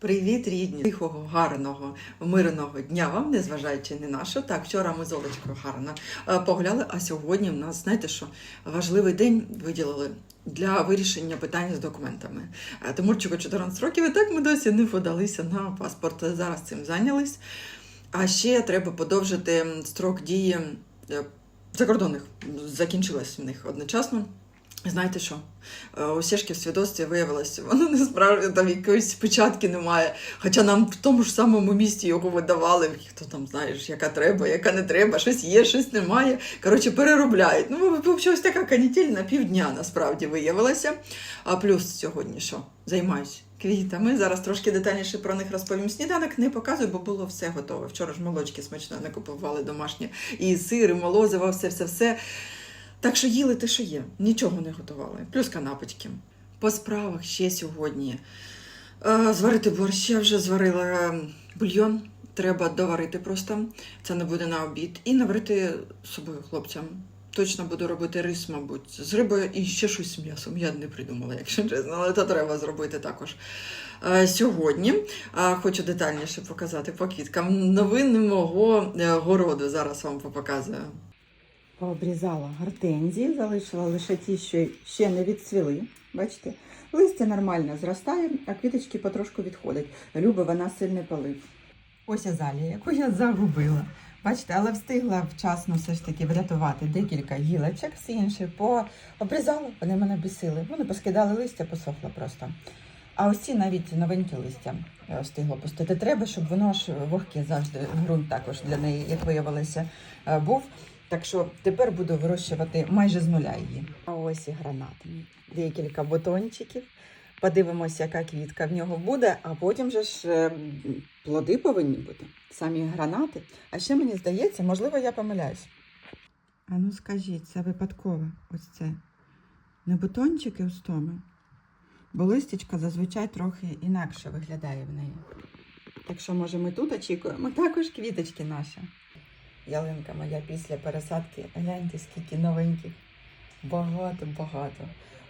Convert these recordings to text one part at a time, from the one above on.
Привіт, рідні! Тихого, гарного, мирного дня вам, незважаючи ні на що. Так, вчора ми з Олечкою гарно е, погуляли, а сьогодні в нас, знаєте що, важливий день виділили для вирішення питання з документами. Е, Тимурчику 14 років, і так ми досі не подалися на паспорт. Зараз цим зайнялись. А ще треба подовжити строк дії е, закордонних. Закінчилась в них одночасно. Знаєте що? Е, У Сєшки в свідоцтві виявилося, воно не справді там якоїсь печатки немає. Хоча нам в тому ж самому місті його видавали, хто там знаєш, яка треба, яка не треба, щось є, щось немає. Коротше, переробляють. Ну, ось така канітель на півдня насправді виявилася. А плюс сьогодні що? Займаюсь квітами. Зараз трошки детальніше про них розповім. Сніданок не показую, бо було все готове. Вчора ж молочки смачно не купували домашні. І сир, і молозиво, все, все, все. Так що їли те, що є, нічого не готували. Плюс канапочки. По справах ще сьогодні. Е, зварити борщ, я вже зварила е, бульйон. Треба доварити просто. Це не буде на обід. І наварити собою хлопцям. Точно буду робити рис, мабуть, з рибою і ще щось з м'ясом. Я не придумала, якщо чесно, але це треба зробити також. Е, Сьогодні хочу детальніше показати по квіткам. Новини мого городу. Зараз вам показую. Пообрізала гортензії, залишила лише ті, що ще не відцвіли. Бачите, листя нормально зростає, а квіточки потрошку відходять. Любить вона сильний полив. Ось азалія, яку я загубила. Бачите, але встигла вчасно все ж таки врятувати декілька гілочок, всі інші пообрізала, вони мене бісили. Вони поскидали листя, посохло просто. А ось ці навіть новенькі листя я встигла пустити. Треба, щоб воно ж вогке завжди ґрунт також для неї, як виявилося, е, був. Так що тепер буду вирощувати майже з нуля її. А ось і гранат. Декілька бутончиків. Подивимося, яка квітка в нього буде, а потім же ж е, плоди повинні бути. Самі гранати. А ще мені здається, можливо, я помиляюсь. А ну скажіть, це випадково ось це. Не бутончики у стоми. Бо листячка зазвичай трохи інакше виглядає в неї. Так що, може, ми тут очікуємо також квіточки наші. Ялинка моя після пересадки. Гляньте, скільки новеньких. Багато, багато.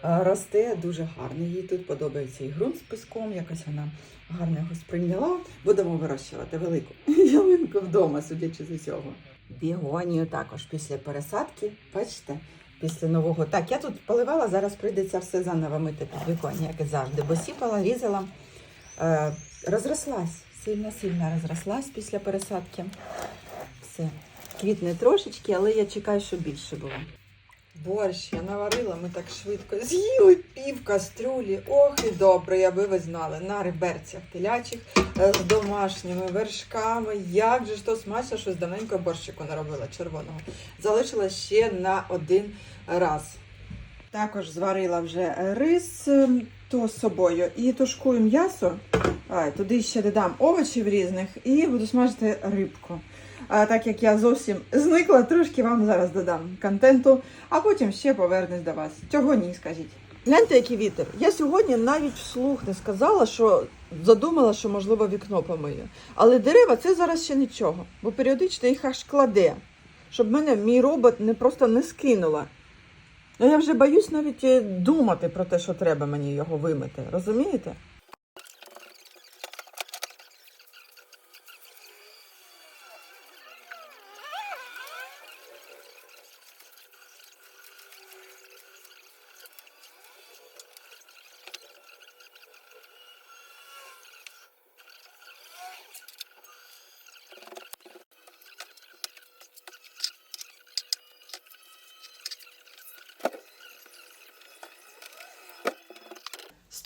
Е, Росте дуже гарно. Їй тут подобається і ґрунт з піском, якось вона гарно його сприйняла. Будемо вирощувати велику ялинку вдома, судячи з усього. Бігонію також після пересадки. Бачите? Після нового. Так, я тут поливала, зараз прийдеться все заново мити під віконня, як і завжди, бо сіпала, різала. Е, розрослась, сильно-сильно розрослась після пересадки. Все. Квітне трошечки, але я чекаю, щоб більше було. Борщ я наварила, ми так швидко з'їли пів кастрюлі. Ох і добре, аби ви знали. На реберцях телячих е, з домашніми вершками. Як же ж то смачно, що з давненько борщику наробила червоного. Залишила ще на один раз. Також зварила вже рис ем, то з собою і тушкую м'ясо. Туди ще додам овочів різних і буду смажити рибку. А так як я зовсім зникла, трошки вам зараз додам контенту, а потім ще повернусь до вас. Чого ні, скажіть. Гляньте, який вітер. Я сьогодні навіть вслух не сказала, що задумала, що можливо вікно помию. Але дерева це зараз ще нічого, бо періодично їх аж кладе, щоб мене мій робот не просто не скинула. Ну я вже боюсь навіть е, думати про те, що треба мені його вимити. Розумієте?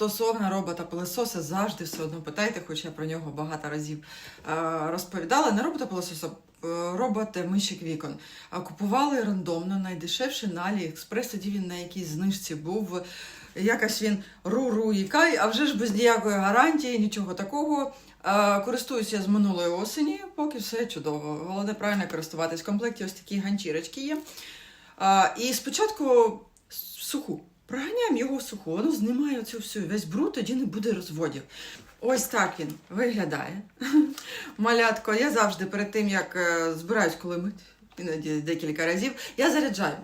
Стосовно робота пилососа завжди все одно питайте, хоч я про нього багато разів е, розповідала. Не робота пилососа, е, робот мийщик вікон. А купували рандомно, найдешевший на Аліекспрес, тоді він на якійсь знижці був. Якось він ру-ру і кай, а вже ж без ніякої гарантії, нічого такого. Е, Користуюся з минулої осені, поки все чудово. Головне правильно користуватись. В комплекті ось такі ганчірочки є. Е, І спочатку суху. Проганяємо його в суху, воно знімає всю весь бруд, тоді не буде розводів. Ось так він виглядає. Малятко, я завжди перед тим, як е, збираюсь коли мити іноді декілька разів. Я заряджаю.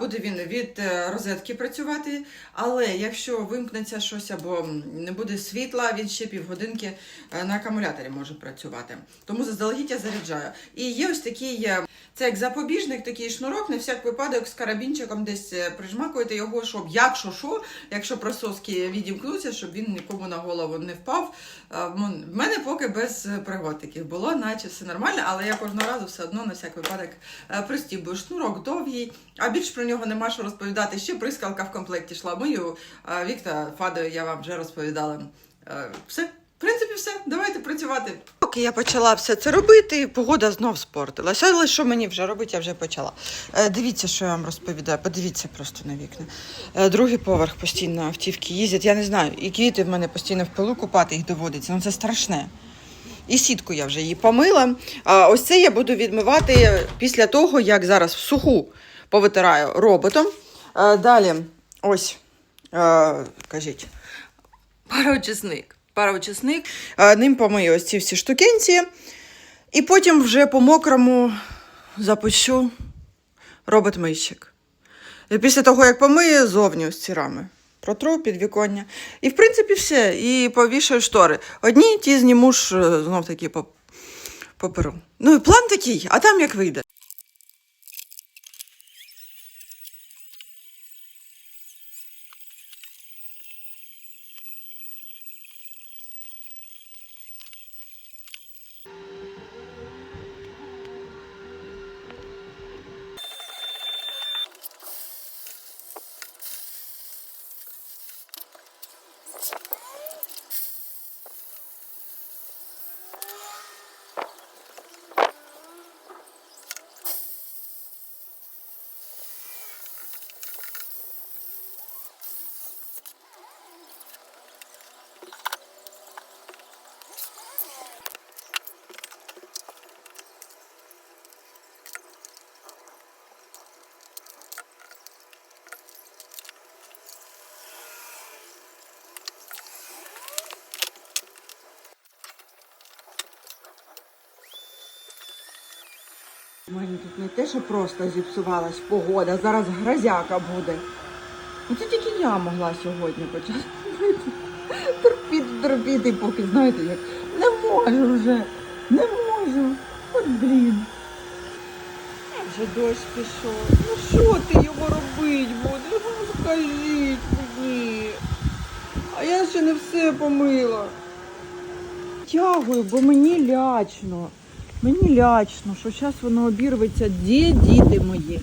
Буде він від е, розетки працювати, але якщо вимкнеться щось або не буде світла, він ще півгодинки е, на акумуляторі може працювати. Тому заздалегідь я заряджаю. І є ось такий, е, це як запобіжник, такий шнурок, на всяк випадок з карабінчиком десь прижмакуєте його, щоб якщо що, якщо прососки відімкнуться, щоб він нікому на голову не впав. В мене поки без пригод таких було, наче все нормально, але я кожного разу все одно на всяк випадок е, пристібую. Шнурок довгий, а більш про нього нема що розповідати. Ще прискалка в комплекті йшла. Мою е, Вікта Фадою я вам вже розповідала. Е, Все. В принципі, все, давайте працювати. Поки я почала все це робити, погода знов спортилася. Але що мені вже робити, я вже почала. Дивіться, що я вам розповідаю. Подивіться просто на вікна. Другий поверх постійно автівки їздять. Я не знаю, і квіти в мене постійно в пилу купати їх доводиться. Ну це страшне. І сітку я вже її помила. А ось це я буду відмивати після того, як зараз в суху повитираю роботом. Е, Далі, ось, кажіть, пароочисник. Пароочисник. Ним помию ось ці всі штукенці. І потім вже по мокрому запущу робот-мийщик. І після того, як помию, зовні ось ці рами. Протру підвіконня. І, в принципі, все. І повішаю штори. Одні ті зніму ж е, знов таки по, по. Ну і план такий, а там як вийде. У мене тут не те, що просто зіпсувалась погода, зараз грозяка буде. Ну це тільки я могла сьогодні почати терпіти, терпіти, поки знаєте, як не можу вже, не можу. От блін. Вже дощ пішов. Ну що ти його робить будеш? Ну скажіть мені. А я ще не все помила. Тягую, бо мені лячно. Мені лячно, що зараз воно обірветься. Де діти мої?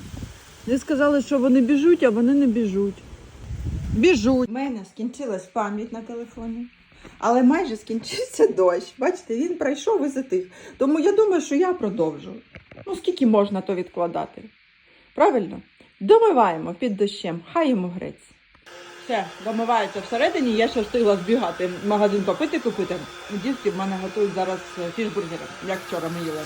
Ви сказали, що вони біжуть, а вони не біжуть. Біжуть. У мене скінчилась пам'ять на телефоні, але майже скінчився дощ. Бачите, він пройшов і затих. Тому я думаю, що я продовжу. Ну, скільки можна то відкладати? Правильно? Домиваємо під дощем, хай йому грець. Все, домивається всередині, я ще встигла збігати в магазин попити купити. Дітки в мене готують зараз е, фішбургери, як вчора ми їли.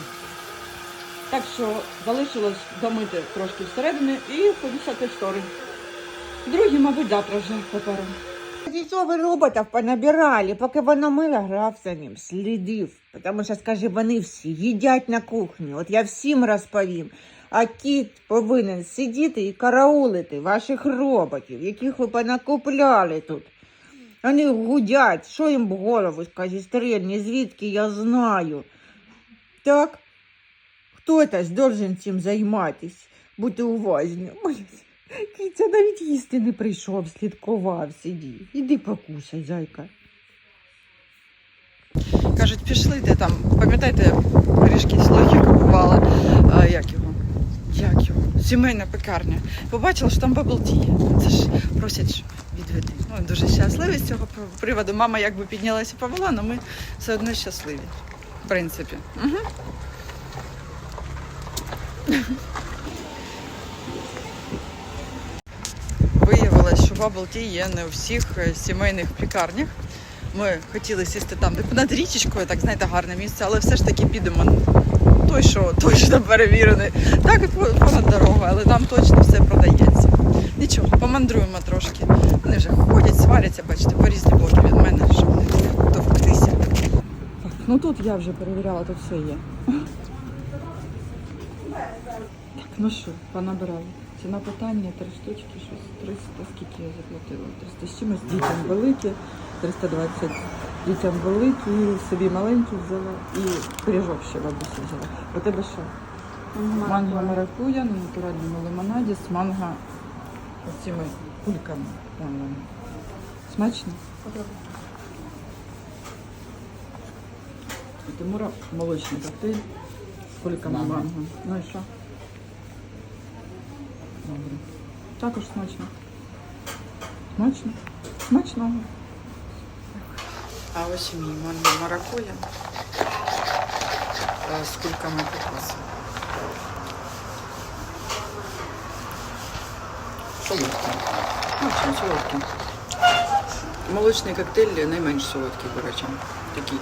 Так що залишилось домити трошки всередини і повісати штори. Другі, мабуть, завтра вже паперу. Що ви роботів понабирали, поки воно мило грав за ним, слідив. Тому що, скажи, вони всі їдять на кухні. От я всім розповім. А кіт повинен сидіти і караулити ваших роботів, яких ви понакупляли тут. Вони гудять, що їм в голову, скажи, стрельні, звідки я знаю. Так? Хтось должен цим займатися. Будьте уважні. Ой, навіть їсти не прийшов, слідкував, сидів. Іди покушай, зайка. Кажуть, пішли де там. Пам'ятаєте, пиріжки слойки купувала. А, як його? Сімейна пекарня. Побачила, що там бабл ті є. Це ж просять відведи. Ну, дуже щасливі з цього приводу. Мама якби піднялася і повела, але ми все одно щасливі. В принципі. Угу. Виявилось, що бабл ті є не у всіх е, сімейних пекарнях. Ми хотіли сісти там, де над річечкою, так знаєте, гарне місце, але все ж таки підемо той, що точно перевірений. Так і по- понад дорогою, але там точно все продається. Нічого, помандруємо трошки. Вони вже ходять, сваряться, бачите, по різні боки від мене, щоб не товктися. Ну тут я вже перевіряла, тут все є. Так, ну що, понабирали. Ціна питання, три штучки, щось 300, скільки я заплатила? 300 з чимось, дітям великі, 320 дітям великі, собі маленькі взяла і пиріжок ще бабусі взяла. У тебе що? Манго маракуя на натуральному лимонаді з манго оцими кульками. Смачно? У Тимура молочний коктейль з кульками Манго. манго. Ну і що? Добре. Також смачно. Смачно? Смачного. А ось мій манго маракуя е, з кульками кокосу. Солодкий. Очень солодкий. Молочний коктейль найменш солодкий, до речі. Такий.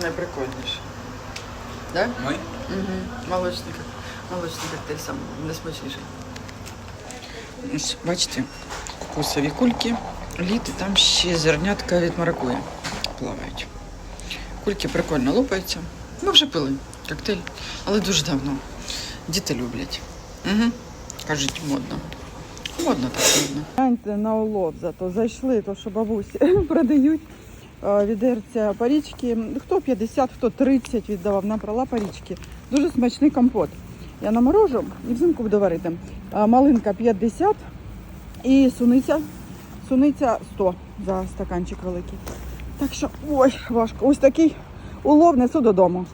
Найприкольніший. Да? Мой? Угу. Молочний, кок- молочний коктейль сам найсмачніший. Ось, бачите, кокосові кульки, лід, і там ще зернятка від маракуя плавають. Кульки прикольно лопаються. Ми вже пили коктейль, але дуже давно. Діти люблять. Угу. Кажуть, модно. Модно так модно. Гляньте на улов зато зайшли, то що бабусі продають відерця парічки. Хто 50, хто 30 віддавав, набрала парічки. Дуже смачний компот. Я наморожу і взимку буду варити. Малинка 50 і суниця. Суниця 100 за стаканчик великий. Так що, ой, важко. Ось такий улов несу додому.